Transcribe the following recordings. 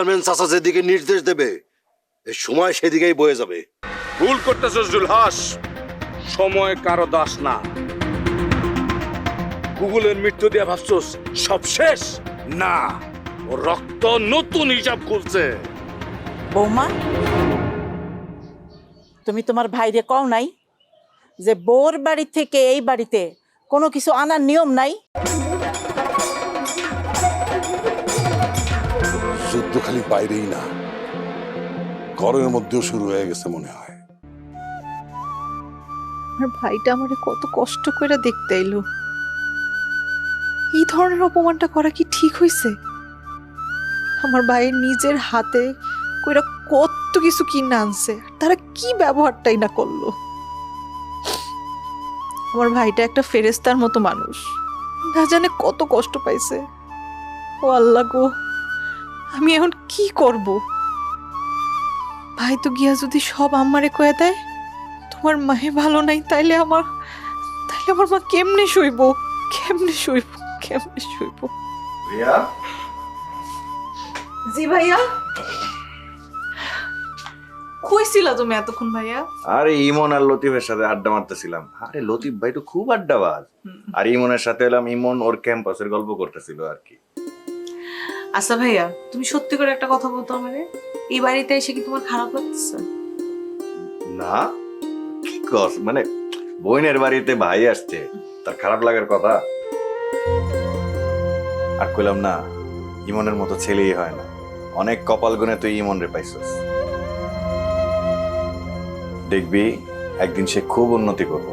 Chairman চাচা যেদিকে নির্দেশ দেবে এই সময় সেদিকেই বয়ে যাবে। ভুল করতেছস জুলহাস সময় কারও দাস না। গুগলের মৃত্যু দিয়ে ভাবছস সব শেষ? না ও রক্ত নতুন হিসাব খুলছে। বৌমা তুমি তোমার ভাইরে কও নাই যে বোর বাড়ি থেকে এই বাড়িতে কোনো কিছু আনার নিয়ম নাই? খালি বাইরেই না। ঘরের মধ্যেও শুরু হয়ে গেছে মনে হয়। আমার ভাইটা আমারে কত কষ্ট করে দেখতে এলো। এই ধরনের অপমানটা করা কি ঠিক আমার ভাইয়ের নিজের হাতে কইরা কত কিছু কিনে আনছে তারা কি ব্যবহারটাই না করল? আমার ভাইটা একটা ফেরেস্তার মতো মানুষ। না জানে কত কষ্ট পাইছে। ও আল্লাহ গো। আমি এখন কি করব? ভাই তো গিয়া যদি সব আমারে কয়ে দেয় তোমার মায়ে ভালো নাই তাইলে আমার তাইলে আমার মা কেমনে শুইব? কেমনে শুইব? কেমনে শুইব? রিয়া জি ভাইয়া। কইছিল তুমি এতক্ষণ ভাইয়া? আরে ইমন আর লতিফের সাথে আড্ডা মারতেছিলাম। আরে লতিফ ভাই তো খুব আড্ডাবাজ। আর ইমনের সাথে এলাম ইমন ওর ক্যাম্পাসের গল্প করতেছিল আর কি। আচ্ছা ভাইয়া, তুমি সত্যি করে একটা কথা বলতো আমারে? এই বাড়িতে এসে কি তোমার খারাপ লাগতেছে? না, কি কস? মানে বোনের বাড়িতে ভাই আসছে, তার খারাপ লাগার কথা? আর কইলাম না, ইমনের মতো ছেলেই হয় না। অনেক কপাল গুনে তুই ইমন রে পাইছস। দেখবি, একদিন সে খুব উন্নতি করব।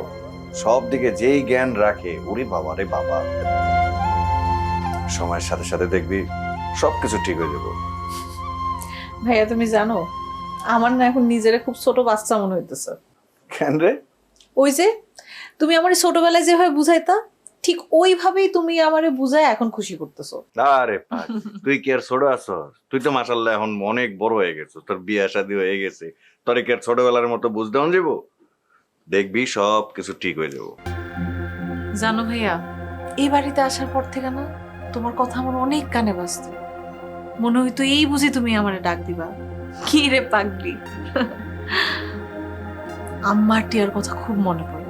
সব দিকে যেই জ্ঞান রাখে, ওরে বাবা রে বাবা। সময়ের সাথে সাথে দেখবি সবকিছু ঠিক হয়ে যাব। ভাইয়া তুমি জানো আমার না এখন নিজেরে খুব ছোট বাচ্চা মনে হইতেছে। কেন রে? ওই যে তুমি আমার ছোটবেলায় যেভাবে বুঝাইতা ঠিক ওইভাবেই তুমি আমারে বুঝায় এখন খুশি করতেছো। আরে পাগল, তুই কি আর ছোট আছস তুই তো মাসাল্লাহ এখন অনেক বড় হয়ে গেছো তোর বিয়ে শাদী হয়ে গেছে। তোরে কি আর ছোটবেলার মতো বুঝতে হন যাব দেখবি সব কিছু ঠিক হয়ে যাব। জানো ভাইয়া এই বাড়িতে আসার পর থেকে না তোমার কথা আমার অনেক কানে বাজতো। মনে হইতো এই বুঝি তুমি আমারে ডাক দিবা। কি রে পাগলি। আম্মার টিয়ার কথা খুব মনে পড়ে।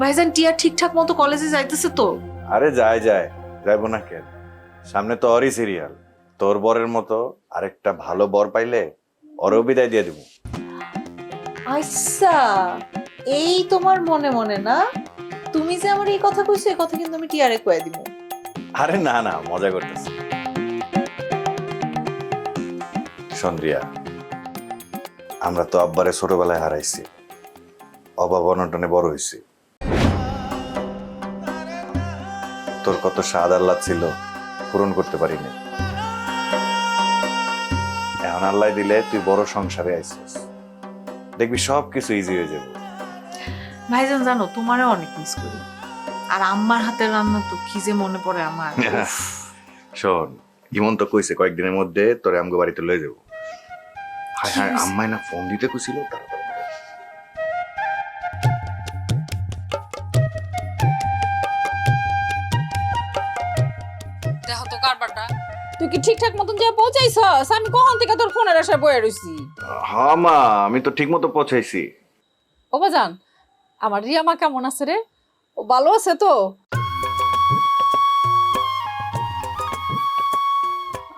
ভাইজান টিয়া ঠিকঠাক মতো কলেজে যাইতেছে তো? আরে যায় যায়। যাইবো না কেন? সামনে তো অরই সিরিয়াল তোর বরের মতো আরেকটা ভালো বর পাইলে ওরও বিদায় দিয়ে দিব। আচ্ছা এই তোমার মনে মনে না? তুমি যে আমার এই কথা কইছো এই কথা কিন্তু আমি টিয়ারে কয়ে দিব। আরে না না, মজা করতেছি। সন্দ্রিয়া আমরা তো আব্বারে ছোটবেলায় হারাইছি। অভাব অনটনে বড় হয়েছি তোর কত স্বাদ আল্লাহ ছিল, পূরণ করতে পারিনি। এখন আল্লাহ দিলে তুই বড় সংসারে আইছিস দেখবি সব কিছু ইজি হয়ে যাবে। ভাইজান, জানো, তোমারও অনেক মিস করি। আর আম্মার হাতের রান্না তো কি যে মনে পড়ে আমার। শোন ইমন তো কইছে কয়েকদিনের মধ্যে তোরে আমগো বাড়িতে লয়ে যাব। হায় হায় আম্মাই না ফোন দিতে কইছিল দেখো তো কারবারটা। তুই কি ঠিকঠাক মতন যা পৌঁছাইছস? আমি কখন থেকে তোর ফোনের আশায় বয়ে রইছি? হ্যাঁ মা আমি তো ঠিক মতো পৌঁছাইছি। ও বাজান আমার রিয়া মা কেমন আছে রে? ও ভালো আছে তো?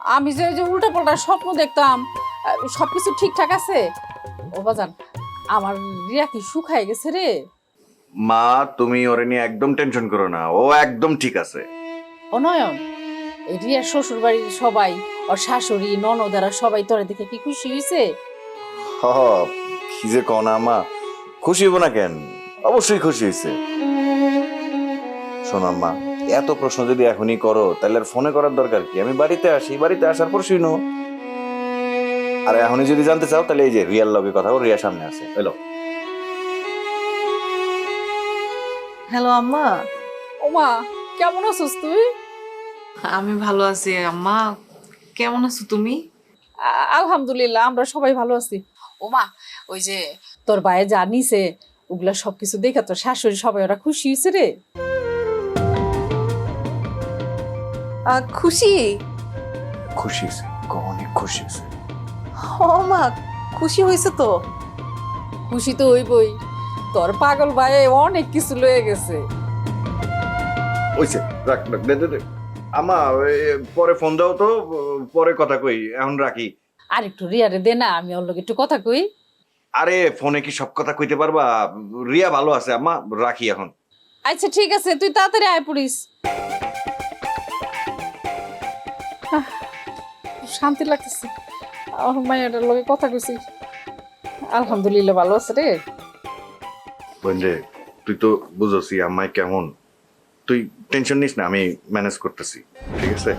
আমি যে যে উল্টা পাল্টা স্বপ্ন দেখতাম আহ, সবকিছু ঠিকঠাক আছে? ও বাজান আমার রিয়া কি শুকায় গেছে রে? মা তুমি ওরে নিয়ে একদম টেনশন করো না ও একদম ঠিক আছে। অনয়ন এই রিয়ার শ্বশুর বাড়ির সবাই ওর শাশুড়ি ননদারা সবাই তোরে দেখে কি খুশি হয়েছে হ কি যে কনা মা খুশি হব না কেন? অবশ্যই খুশি হয়েছে মা এত প্রশ্ন যদি এখনই করো তাহলে আর ফোনে করার দরকার কি? আমি বাড়িতে আসি বাড়িতে আসার পর শুনো আর এখনই যদি জানতে চাও তাহলে এই যে রিয়ার লগে কথা ও রিয়া সামনে আছে। এলো। হ্যালো আম্মা। ওমা কেমন আছিস তুই? আমি ভালো আছি আম্মা। কেমন আছো তুমি? আলহামদুলিল্লাহ আমরা সবাই ভালো আছি। ওমা ওই যে তোর ভাইয়ে জানিছে ওগুলা সবকিছু দেখে তোর শাশুড়ি সবাই ওরা খুশি হয়েছে রে। খুশি? খুশি হয়েছে অনেক খুশি হয়েছে। ও মা খুশি হয়েছে তো? খুশি তো হইবই। তোর পাগল ভাই অনেক কিছু লয়ে গেছে। ওইছে রাখ রাখ দে দে দে। আমা পরে ফোন দাও তো পরে কথা কই এখন রাখি। আর একটু রিয়ারে দে না আমি ওর লগে একটু কথা কই। আরে ফোনে কি সব কথা কইতে পারবা? রিয়া ভালো আছে আম্মা রাখি এখন। আচ্ছা ঠিক আছে তুই তাড়াতাড়ি আয় পড়িস। শান্তি লাগতেছে। আমার মায়ের লগে কথা কইছি। আলহামদুলিল্লাহ ভালো আছে রে। বন্ধে, তুই তো বুঝছি আমায় কেমন? তুই টেনশন নিস না, আমি ম্যানেজ করতেছি, ঠিক আছে?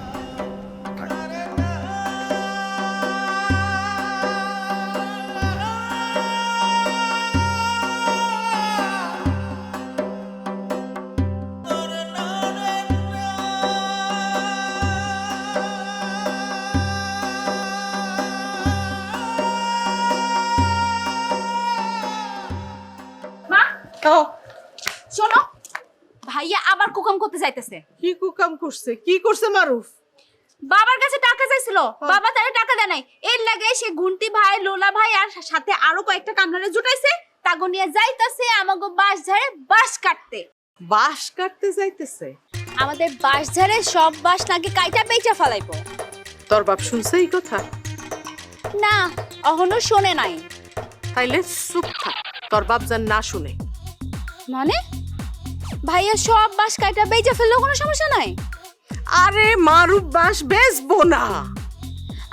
যাইতেছে। কি কুকাম করছে? কি করছে মারুফ? বাবার কাছে টাকা চাইছিল। বাবা তারে টাকা দেয় নাই। এর লাগে সে গুন্তি ভাই লোলা ভাই আর সাথে আরও কয়েকটা কামলারে জুটাইছে। তাগো নিয়ে যাইতাছে আমাগো বাঁশ ঝাড়ে বাঁশ কাটতে। বাঁশ কাটতে যাইতেছে? আমাদের বাঁশ ঝাড়ে সব বাঁশ নাকি কাইটা বেচা ফেলাইবো। তোর বাপ শুনছে এই কথা? না অহনো শোনে নাই। তাইলে চুপ থাক তোর বাপ যেন না শুনে। মানে? ভাইয়া সব বাঁশ কাইটা বেচা ফেললেও কোনো সমস্যা নাই? আরে মারুফ বাঁশ বেচবো না।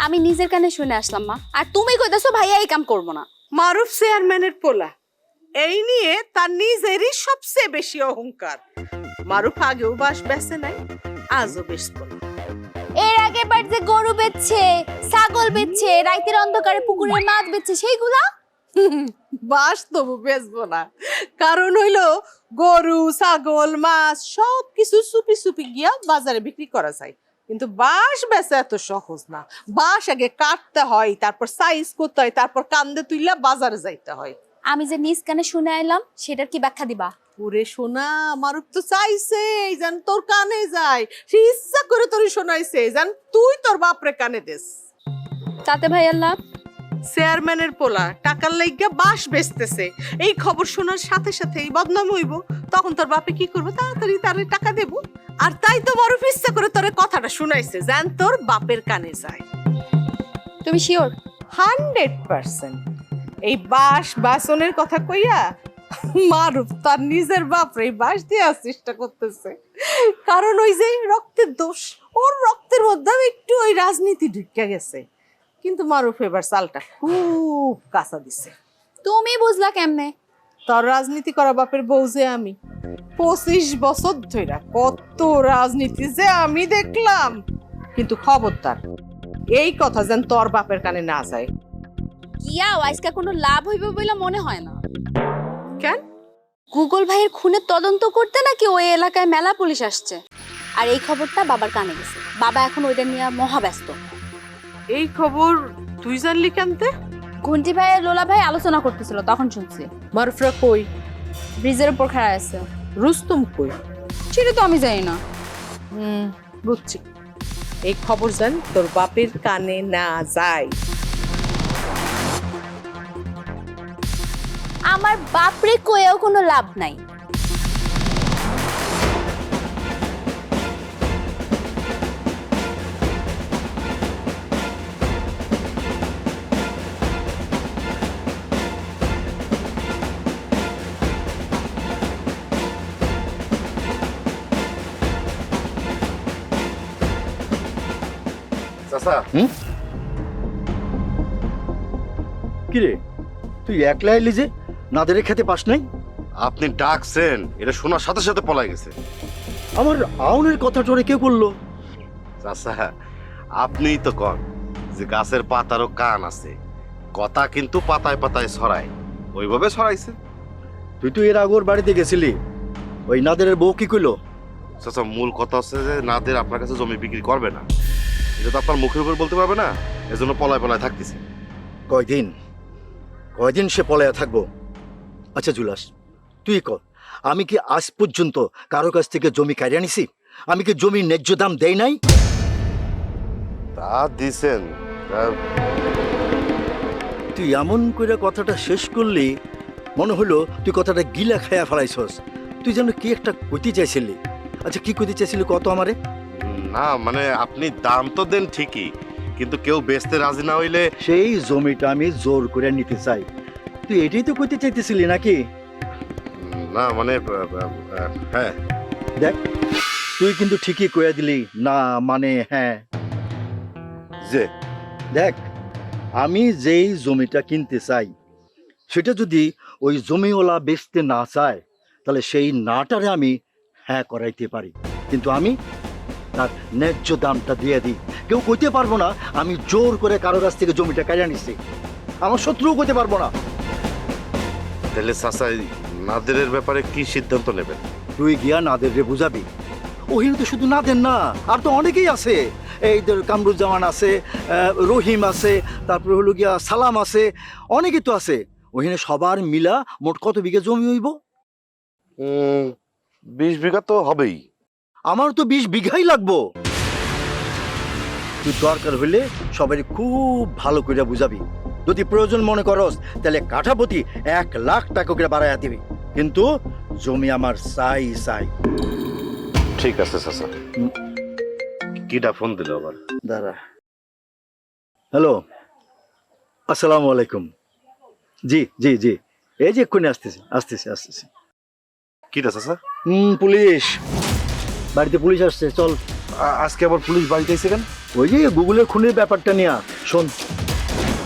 আমি নিজের কানে শুনে আসলাম মা। আর তুমি কইতাছো ভাইয়া এই কাম করব না। মারুফ চেয়ারম্যানের পোলা। এই নিয়ে তার নিজেরই সবচেয়ে বেশি অহংকার। মারুফ আগেও বাস বেছে নাই আজও বেচবো না। এর আগে বার যে গরু বেচছে ছাগল বেচছে রাইতের অন্ধকারে পুকুরে মাছ বেচছে সেইগুলা? বাস তবু বেচবো না। কারণ হইল গরু ছাগল মাছ সব কিছু চুপি চুপি গিয়া বাজারে বিক্রি করা যায়। কিন্তু বাঁশ বেচা এত সহজ না। বাঁশ আগে কাটতে হয় তারপর সাইজ করতে হয় তারপর কান্দে তুইলা বাজারে যাইতে হয়। আমি যে নিজ কানে শুনে আইলাম সেটার কি ব্যাখ্যা দিবা? ওরে সোনা মারুফ তো চাইছে যেন তোর কানে যায়। সে ইচ্ছা করে তোর শোনাইছে যেন তুই তোর বাপরে কানে দেস। তাতে ভাই আল্লাহ চেয়ারম্যানের পোলা টাকার লাইগা বাস বেচতেছে। এই খবর শোনার সাথে সাথেই বদনাম হইব। তখন তোর বাপে কি করবে? তাড়াতাড়ি তারে টাকা দেব। আর তাই তো মারুফ ইচ্ছা করে তোরে কথাটা শুনাইছে যেন তোর বাপের কানে যায়। তুমি শিওর হান্ড্রেড পার্সেন্ট। এই বাস বাসনের কথা কইয়া মারুফ তার নিজের বাপরে বাস দেওয়ার চেষ্টা করতেছে। কারণ ওই যে রক্তের দোষ ওর রক্তের মধ্যেও একটু ওই রাজনীতি ঢুকে গেছে। কিন্তু মারুফ এবার চালটা খুব কাঁচা দিছে। তুমি বুঝলা কেমনে? তোর রাজনীতি করা বাপের বউ যে আমি। পঁচিশ বছর ধইরা কত রাজনীতি যে আমি দেখলাম। কিন্তু খবরদার এই কথা যেন তোর বাপের কানে না যায়। গিয়া আজকে কোনো লাভ হইবে বলে মনে হয় না। কেন? গুগল ভাইয়ের খুনের তদন্ত করতে নাকি ওই এলাকায় মেলা পুলিশ আসছে? আর এই খবরটা বাবার কানে গেছে। বাবা এখন ওইটা নিয়ে মহাব্যস্ত। এই খবর তুই জানলি কেনতে? ঘন্টি ভাই আর লোলা ভাই আলোচনা করতেছিল তখন শুনছি। মারুফরা কই? ব্রিজের উপর খাড়া আছে। রুস্তম কই? সেটা তো আমি জানি না। হুম বুঝছি। এই খবর জান তোর বাপের কানে না যায়। আমার বাপরে কয়েও কোনো লাভ নাই। চাচা কিরে তুই একলা এলি যে? নাদের খেতে পাস নাই? আপনি ডাকছেন এটা শোনার সাথে সাথে পলাই গেছে। আমার আউনের কথা টরে কে বলল? চাচা আপনিই তো কন যে গাছের পাতারও কান আছে। কথা কিন্তু পাতায় পাতায় ছড়ায় ওইভাবে ছড়াইছে। তুই তো এর আগর বাড়িতে গেছিলি। ওই নাদের বউ কি কইলো? চাচা মূল কথা হচ্ছে যে নাদের আপনার কাছে জমি বিক্রি করবে না। এটা তো আপনার মুখের উপর বলতে পারবে না। এজন্য পলায় পলায় থাকতেছে। কয়দিন? কয়দিন সে পলায়া থাকব? আচ্ছা জুলাস তুই কর আমি কি আজ পর্যন্ত কারও কাছ থেকে জমি কাইরা নিছি? আমি কি জমির ন্যায্য দাম দেই নাই? তা দিছেন তুই এমন করে কথাটা শেষ করলি মনে হলো তুই কথাটা গিলা খায়া ফেলাইছস। তুই যেন কি একটা কইতে চাইছিলি? আচ্ছা কি কইতে চাইছিলি কত আমারে? না মানে আপনি দাম তো দেন ঠিকই কিন্তু কেউ বেচতে রাজি না হইলে সেই জমিটা আমি জোর করে নিতে চাই। তুই এটাই তো কইতে চাইতেছিলি নাকি? না মানে হ্যাঁ। দেখ তুই কিন্তু ঠিকই কইয়া দিলি না মানে হ্যাঁ। যে? দেখ আমি যেই জমিটা কিনতে চাই সেটা যদি ওই জমিওয়ালা বেচতে না চায় তাহলে সেই নাটারে আমি হ্যাঁ করাইতে পারি। কিন্তু আমি তার ন্যায্য দামটা দিয়ে দিই। কেউ কইতে পারব না আমি জোর করে কারও কাছ থেকে জমিটা কাজা নিচ্ছি। আমার শত্রুও কইতে পারব না। তাহলে চাচা নাদেরের ব্যাপারে কি সিদ্ধান্ত নেবেন? তুই গিয়া নাদের রে বুঝাবি। ওহিন তো শুধু নাদের না আর তো অনেকেই আছে। এই কামরুজ্জামান আছে রহিম আছে তারপরে হলো গিয়া সালাম আছে অনেকেই তো আছে। ওহিনে সবার মিলা মোট কত বিঘা জমি হইব? বিশ বিঘা তো হবেই। আমার তো বিশ বিঘাই লাগবো। তুই দরকার হইলে সবাই খুব ভালো করে বুঝাবি। যদি প্রয়োজন মনে করস তাহলে কাঠাপতি এক লাখ টাকা করে বাড়াইয়া দিবি। কিন্তু জমি আমার চাই চাই। ঠিক আছে চাচা। কিটা ফোন দিল আবার? দাঁড়া। হ্যালো। আসসালামু আলাইকুম। জি জি জি। এই যে এক্ষুনি আসতেছি আসতেছি আসতেছি। কিটা চাচা? হুম পুলিশ। বাড়িতে পুলিশ আসছে চল। আজকে আবার পুলিশ বাড়িতে এসে কেন? ওই যে গুগলের খুনের ব্যাপারটা নিয়ে শোন।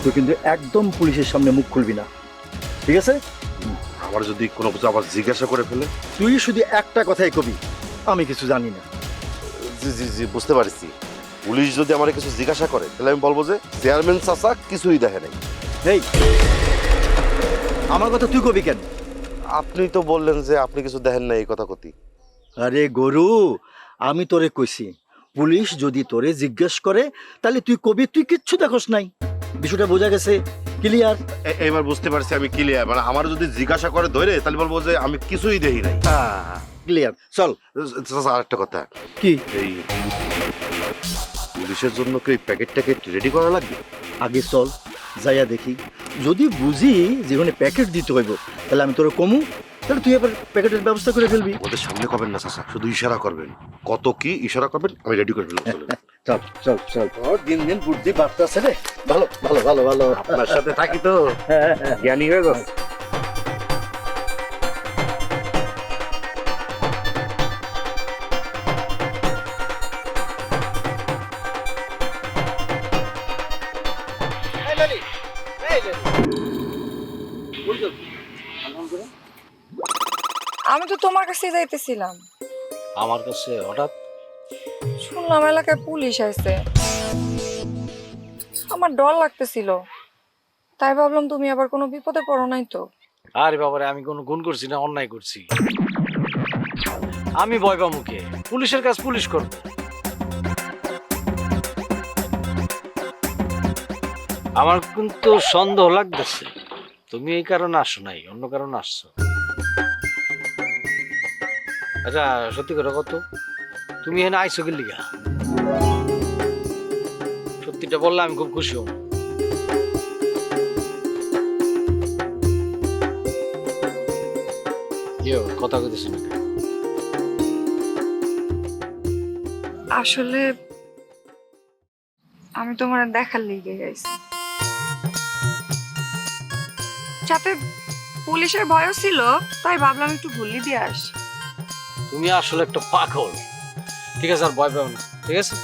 তুই কিন্তু একদম পুলিশের সামনে মুখ খুলবি না। ঠিক আছে? আমার যদি কোনো কিছু আবার জিজ্ঞাসা করে ফেলে? তুই শুধু একটা কথাই কবি আমি কিছু জানি না। জি জি জি বুঝতে পারছি। পুলিশ যদি আমার কিছু জিজ্ঞাসা করে তাহলে আমি বলব যে চেয়ারম্যান চাচা কিছুই দেখে নাই। এই আমার কথা তুই কবি কেন? আপনি তো বললেন যে আপনি কিছু দেখেন না এই কথা কতি। আরে গরু আমি তোরে কইছি পুলিশ যদি তোরে জিজ্ঞেস করে তাহলে তুই কবি তুই কিচ্ছু দেখোস নাই। বিষয়টা বোঝা গেছে ক্লিয়ার এবার বুঝতে পারছি আমি ক্লিয়ার মানে আমার যদি জিজ্ঞাসা করে ধরে তাহলে বলব যে আমি কিছুই দেখি নাই। ক্লিয়ার চল। আরেকটা কথা। কি? এই পুলিশের জন্য কি প্যাকেট ট্যাকেট রেডি করা লাগবে? আগে চল যাইয়া দেখি। যদি বুঝি যেখানে প্যাকেট দিতে হইব তাহলে আমি তোর কমু। তাহলে তুই এবার প্যাকেটের ব্যবস্থা করে ফেলবি। ওদের সামনে করবেন না চাচা। শুধু ইশারা করবেন। কত কি ইশারা করবেন আমি রেডি করে ফেলব চল চল চল দিন দিন বুদ্ধি বাড়তেছে রে। ভালো ভালো ভালো ভালো। আপনার সাথে থাকি তো। হ্যাঁ, হ্যাঁ। জ্ঞানী হয়ে গেছে তোমার কাছে যাইতেছিলাম। আমার কাছে হঠাৎ? শুনলাম এলাকায় পুলিশ আছে আমার ডর লাগতেছিল। তাই ভাবলাম তুমি আবার কোনো বিপদে পড়ো নাই তো। আরে বাবারে আমি কোনো গুণ করছি না অন্যায় করছি। আমি ভয় মুখে পুলিশের কাজ পুলিশ করবে। আমার কিন্তু সন্দেহ লাগতেছে। তুমি এই কারণে আসো নাই অন্য কারণে আসছো। আচ্ছা সত্যি করে কত তুমি এখানে আইসো গেলি সত্যিটা বললে আমি খুব খুশি হব। কথা আসলে আমি তোমার দেখার লেগে গেছি সাথে পুলিশের ভয়ও ছিল, তাই ভাবলাম একটু ভুলি দিয়ে আস। তুমি আসলে একটা পাগল। ঠিক আছে, আর ভয় পাও না, ঠিক আছে?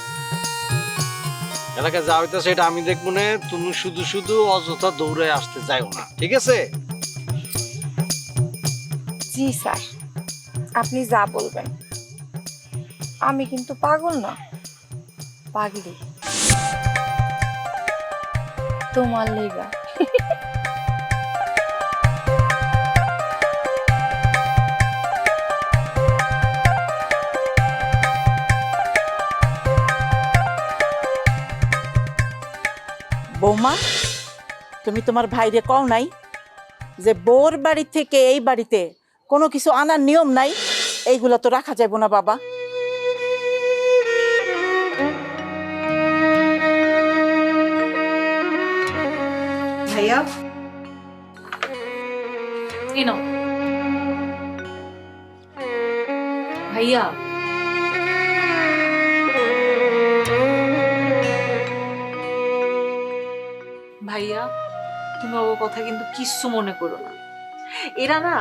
এলাকায় যা হইতেছে এটা আমি দেখব না, তুমি শুধু শুধু অযথা দৌড়ে আসতে চাইও না, ঠিক আছে? জি, স্যার। আপনি যা বলবেন। আমি কিন্তু পাগল না, পাগলি। তোমার লেগা। বৌমা তুমি তোমার ভাইরে কও নাই যে বোর বাড়ি থেকে এই বাড়িতে কোনো কিছু আনার নিয়ম নাই? এইগুলো তো রাখা যাবে না বাবা। ভাইয়া? ইনো ভাইয়া ভাইয়া, তুমি ও কথা কিন্তু কিচ্ছু মনে করো না। এরা না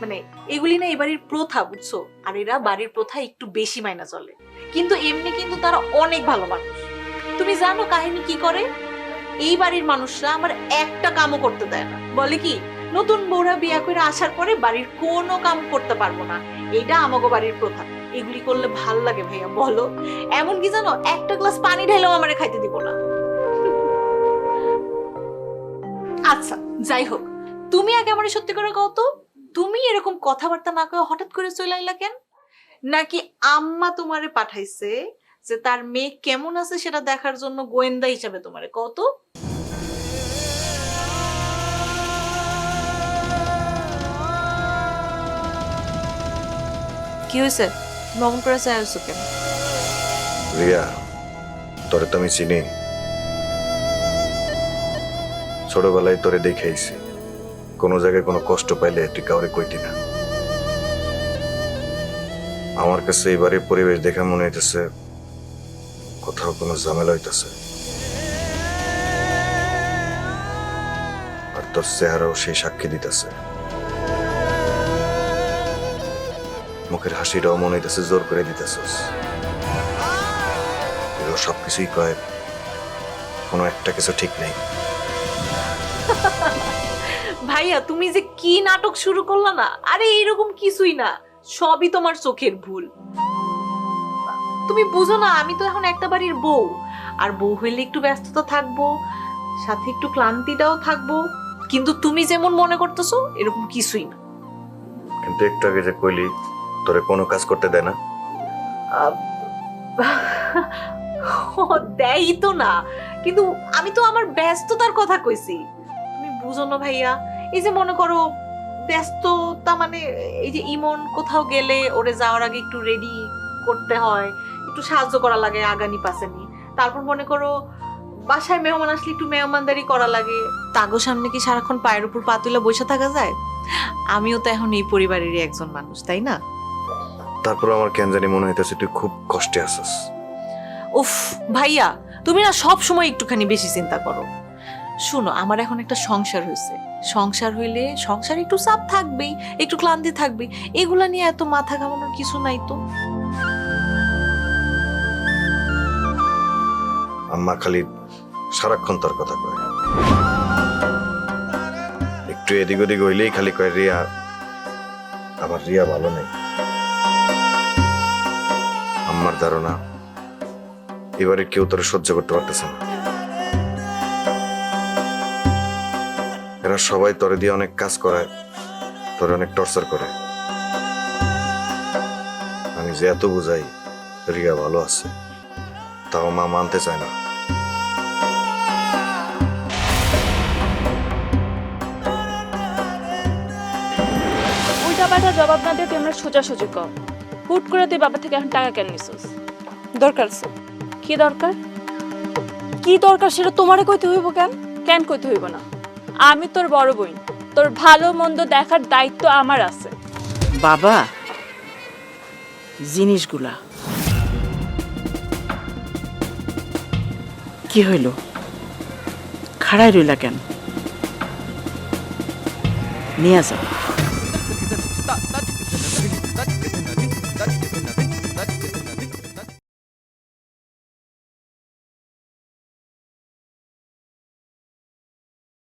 মানে এগুলি না এই বাড়ির প্রথা, বুঝছ? আর এরা বাড়ির প্রথা একটু বেশি মাইনা চলে। কিন্তু এমনি কিন্তু তারা অনেক ভালো মানুষ। তুমি জানো কাহিনী কি করে? এই বাড়ির মানুষরা আমার একটা কামও করতে দেয় না। বলে কি, নতুন বউরা বিয়া করে আসার পরে বাড়ির কোনো কাম করতে পারব না। এইটা আমাকে বাড়ির প্রথা। এগুলি করলে ভালো লাগে ভাইয়া, বলো। এমন কি জানো, একটা গ্লাস পানি ঢেলেও আমারে খাইতে দিব না। আচ্ছা যাই হোক। তুমি আগে আমার সত্যি করে কও তো, তুমি এরকম কথাবার্তা না কয়ে হঠাৎ করে চলে আইলা কেন? নাকি আম্মা তোমারে পাঠাইছে যে তার মেয়ে কেমন আছে সেটা দেখার জন্য গোয়েন্দা হিসাবে তোমারে কত কি হয়েছে নমন করে চাইছো কেন? রিয়া, তোরে তো আমি চিনি। ছোটবেলায় তোরে দেখাইছি। কোনো জায়গায় কোনো কষ্ট পাইলে তুই কাউরে কইতি না। আমার কাছে এবারে পরিবেশ দেখে মনে হইতেছে কোথাও কোনো ঝামেলা হইতেছে। আর তোর চেহারাও সেই সাক্ষী দিতেছে। মুখের হাসিটাও মনে হইতেছে জোর করে দিতেছস। এগুলো সবকিছুই কয়, কোনো একটা কিছু ঠিক নেই। ভাইয়া তুমি যে কি নাটক শুরু করলা না? আরে এরকম কিছুই না। সবই তোমার চোখের ভুল। তুমি বুঝো না আমি তো এখন একটা বাড়ির বউ। আর বউ হইলে একটু ব্যস্ততা থাকব সাথে একটু ক্লান্তিটাও থাকব। কিন্তু তুমি যেমন মনে করতেছো এরকম কিছুই না। কিন্তু একটু আগে যে কইলি তোরে কোনো কাজ করতে দেয় না। দেয়ই তো না। কিন্তু আমি তো আমার ব্যস্ততার কথা কইছি। বুঝো না ভাইয়া। এই যে মনে করো ব্যস্ততা মানে এই যে ইমন কোথাও গেলে ওরে যাওয়ার আগে একটু রেডি করতে হয় একটু সাহায্য করা লাগে আগানি পাশানি। তারপর মনে করো বাসায় মেহমান আসলে একটু মেহমানদারি করা লাগে। তাগো সামনে কি সারাক্ষণ পায়ের উপর পা তুলে বসে থাকা যায়? আমিও তো এখন এই পরিবারেরই একজন মানুষ তাই না? তারপর আমার কেন জানি মনে হইতেছে তুই খুব কষ্টে আছিস। উফ ভাইয়া তুমি না সব সময় একটুখানি বেশি চিন্তা করো। শুনো, আমার এখন একটা সংসার হয়েছে। সংসার হইলে সংসার একটু চাপ থাকবেই, একটু ক্লান্তি থাকবে এগুলা নিয়ে এত মাথা ঘামানোর কিছু নাই তো। আম্মা খালি সারাক্ষণ তোর কথা কয়। একটু এদিক ওদিক হইলেই খালি কয়, রিয়া, আমার রিয়া ভালো নেই। আম্মার ধারণা, এবারে কেউ তোরে সহ্য করতে পারতেছে না। এরা সবাই তোরে দিয়ে অনেক কাজ করায় তোরে অনেক টর্চার করে। আমি যে এত বুঝাই রিয়া ভালো আছে তাও মা মানতে চায় না। উল্টা পাল্টা জবাব না দিয়ে তুই আমরা সোজাসুজি কর। হুট করে তুই বাবা থেকে এখন টাকা কেন নিছিস? দরকার আছে। কি দরকার? কি দরকার সেটা তোমারে কইতে হইব কেন? কেন কইতে হইব না? আমি তোর বড় বোন। তোর ভালো মন্দ দেখার দায়িত্ব আমার আছে। বাবা, জিনিসগুলা। কি হইল? খাড়াই রইলা কেন? নিয়ে যাও।